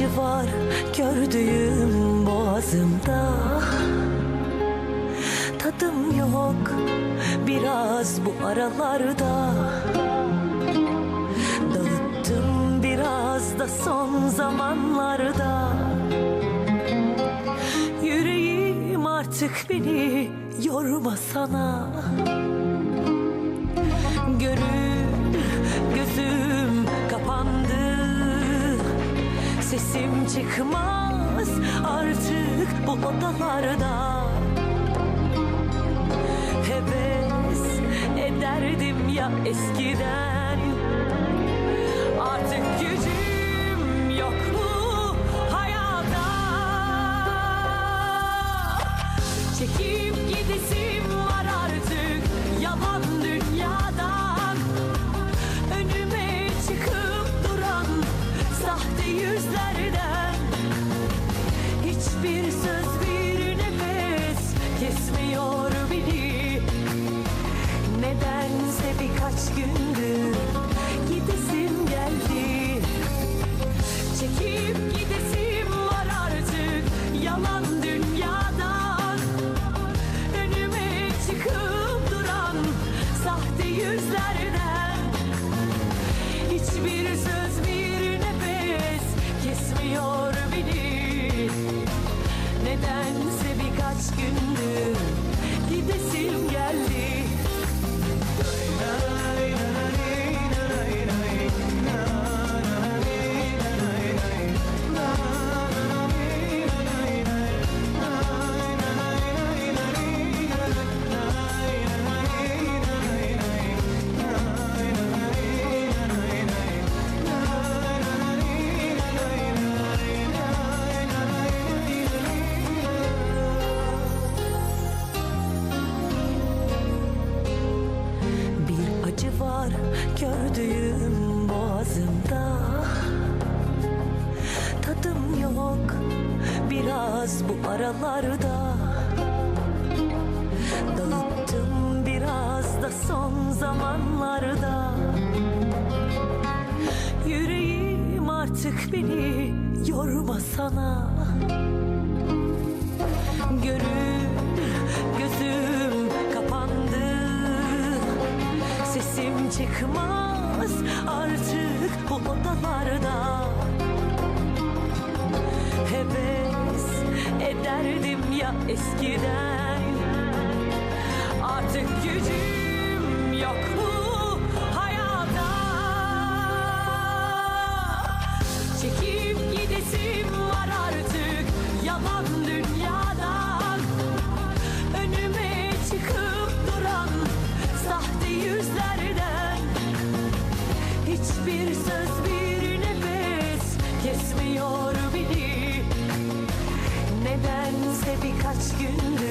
var gördüğüm boğazımda. Tadım yok biraz bu aralarda. Dağıttım biraz da son zamanlarda. Yüreğim artık beni yorma sana. Gönül çıkmaz artık bu odalarda Heves ederdim ya eskiden Birkaç gündür. Gidesim geldi. Çekip gidesim var artık. Yalan dünyadan Önüme çıkıp duran sahte yüzlerden. Hiçbir söz bir nefes kesmiyor beni. Nedense birkaç gündür gördüğüm boğazımda Tadım yok. Biraz bu aralarda Dağıttım biraz da son zamanlarda. Yüreğim artık beni yorma sana çıkmaz artık bu odalarda. Heves ederdim ya eskiden. Artık gücüm Nedense birkaç